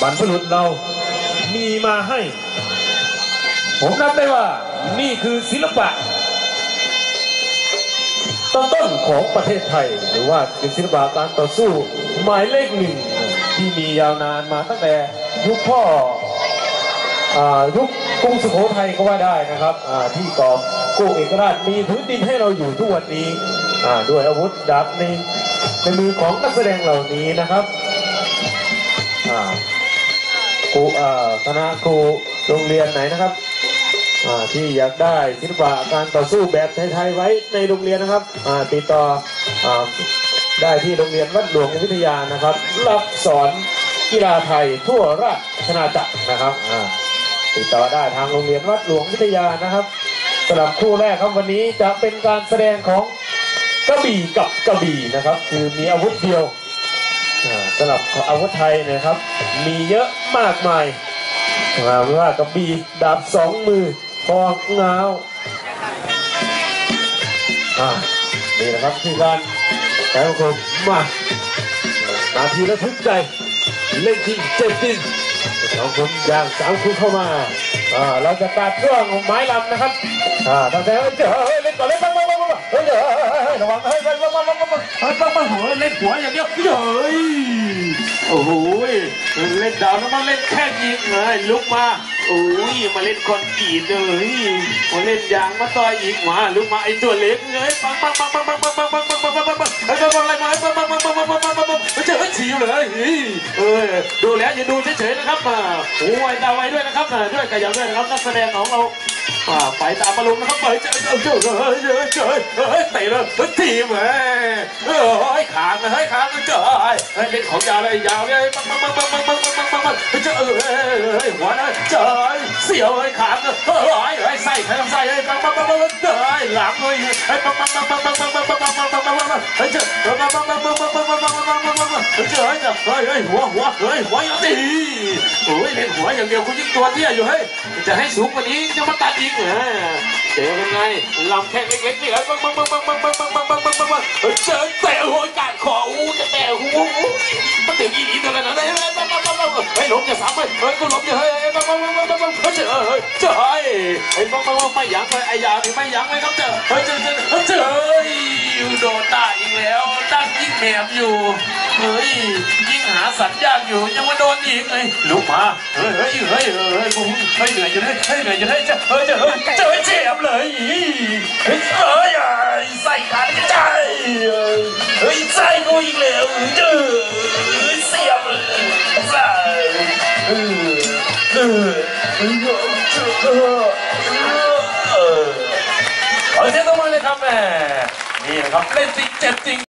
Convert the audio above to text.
บรรพบุรุษเรามีมาให้ ผมนับได้ว่านี่คือศิลปะต้นต้นของประเทศไทย หรือว่าเป็นศิลปะการต่อสู้หมายเลขหนึ่งที่มียาวนานมาตั้งแต่ยุคพ่ออายุคกรุงสุโขทัยก็ว่าได้นะครับอ่าที่กอกู้เอกราชมีพื้นดินให้เราอยู่ทุกวันนี้อ่าด้วยอาวุธดาบในในมือของนักแสดงเหล่านี้นะครับ รูอ่าคณะครูโรงเรียนไหนนะครับอ่าที่อยากได้ศิลปะการต่อสู้แบบไทยๆไว้ในโรงเรียนนะครับอ่าติดต่ออาได้ที่โรงเรียนวัดหลวงวิทยานะครับ รับสอนกีฬาไทยทั่วราชนาจักรนะครับอ่าติดต่อได้ทางโรงเรียนวัดหลวงวิทยานะครับสำหรับคู่แรกครับวันนี้จะเป็นการแสดงของกระบี่กับกระบี่นะครับ คือมีอาวุธเดียว อ่าสำหรับอาวุธไทยนะครับ มีเยอะมากมายมาไม่ว่ากระบี่ดาบสองมือพองเงาวอ่านี่นะครับคือการแข่งขันมานาทีระทึกใจเล่นจริงเจ็บจริงสองคนอย่างสามคนเข้ามาอ่าเราจะตัดช่วงของไม้ลำนะครับอ่าตั้งแต่เจอเล่นก่อนเล่นบ้าง เฮ้ยบ้างบ้างหัวเล่นหัวอย่างเดียวเฮ้ยโอ้โหเล่นดาวแล้วมาเล่นแค่ยิงเลยลุกมาโอ้ยมาเล่นคอนกรีตเลยมาเล่นยางมาต่อยยิงมาลุกมาไอตัวเล็กเลยปังปังปังปังปังปังปังปังปังปังปังปังปังไอ้ปังปังอะไรมาปังปังปังปังปังปังปังปังปังเจอฉีวเลยเออดูแล้วอย่าดูเฉยๆนะครับโอ้ยดาวไว้ด้วยนะครับด้วยกระยำด้วยนะครับนักแสดงของเรา ไปตามมาลุงนะครับไปเจอเจอเจอเจอเจอเจอเตะเลยเฮ้ยทีมเฮ้ยเฮ้ยขาดเลยเฮ้ยขาดเลยเจอเฮ้ยเล่นของยาวเลยยาวเลยปังปังปังปัง เจอเฮ้ยหัวนะเจอเสียวเฮ้ยขาเลยเฮ้ยเฮ้ใส่ใครทำใส่เฮ้ปังปังปังปังเจอหลังเลยเฮ้ยปังปังปังปังปังปังปังปังปังปังปังปังปังเฮ้เจอปังปังปังปังปังปังปังปังปังปังปังปังปังเฮ้ยเจอเฮ้เจอเฮ้ยเฮ้ยหัวหัวเฮ้ยหัวอย่างนี้โอ้ยเล่นหัวอย่างเดียวคุณยิ่งตัวเตี้ยอยู่เฮ้ยจะให้สูงกว่านี้จะมาตัดอีกเหรอเจอเป็นไงลำแข้งเล็กๆนี่แล้วปังปังปังปังปังปังปัง ปังปังเฮ้ยล้มจะซ้ำเฮ้ยเฮ้ยกูล้มจะเฮ้ยปังปังปังปังปังปังเจอเฮ้ยเจอเฮ้ยเฮ้ยปังปังปังไม่ยั้งเลยไอ้ยานี่ไม่ยั้งเลยครับเจอเฮ้ยเจอเจอเจอเฮ้ยโดนตายอีกแล้วตั้งยิ่งแหบอยู่เฮ้ยยิ่งหาสัญญาณอยู่ยังมาโดนอีกเลยลุกมาเฮ้ยเฮ้ยเฮ้ยเฮ้ยกูเฮ้ยเหนื่อยอยู่เลยเฮ้ยเหนื่อยอยู่เลยเจอเฮ้ยเจอเฮ้ยเจอเจ็บเลยเฮ้ยเฮ้ยใส่ขาดใจเฮ้ยใจกูอีกแล้วเจอเสีย 어제도 몰래 담배. นี่นะครับเล่นติ๊กเจ็ดจริง